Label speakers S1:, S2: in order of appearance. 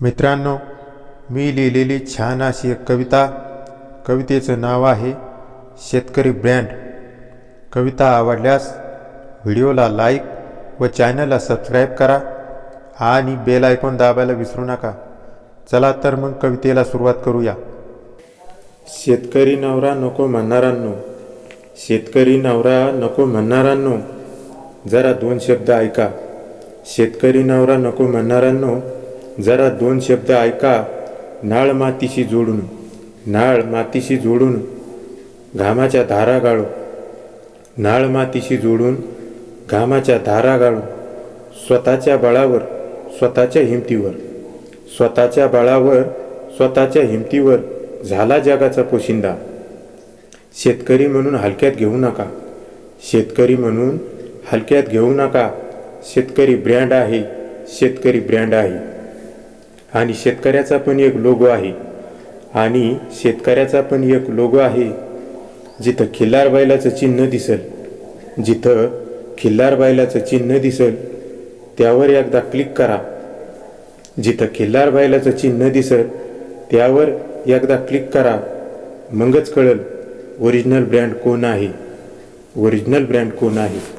S1: मित्रांनो मी लिहिलेली छान अशी एक कविता. कवितेचं नाव आहे शेतकरी ब्रँड. कविता आवडल्यास व्हिडिओला लाईक व चॅनलला सबस्क्राईब करा आणि बेल आयकॉन दाबायला विसरू नका. चला तर मग कवितेला सुरुवात करूया. शेतकरी नवरा नको म्हणणारांनो शेतकरी नवरा नको म्हणणारांनो जरा दोन शब्द ऐका. शेतकरी नवरा नको म्हणणारांनो जरा दोन शब्द ऐका. नाळ मातीशी जोडून नाळ मातीशी जोडून घामाच्या धारा गाळू नाळ मातीशी जोडून घामाच्या धारा गाळू स्वतःच्या बळावर स्वतःच्या हिमतीवर. स्वतःच्या बळावर स्वतःच्या हिमतीवर झाला जगाचा पोशिंदा. शेतकरी म्हणून हलक्यात घेऊ नका. शेतकरी म्हणून हलक्यात घेऊ नका. शेतकरी ब्रँड आहे. शेतकरी ब्रँड आहे. आणि शेतकऱ्याचा पण एक लोगो आहे. आणि शेतकऱ्याचा पण एक लोगो आहे. जिथं खिल्लार बैलाचं चिन्ह दिसेल. जिथं खिल्लार बैलाचं चिन्ह दिसेल त्यावर एकदा क्लिक करा. जिथं खिल्लार बैलाचं चिन्ह दिसेल त्यावर एकदा क्लिक करा. मगच कळेल ओरिजिनल ब्रँड कोण आहे? ओरिजिनल ब्रँड कोण आहे?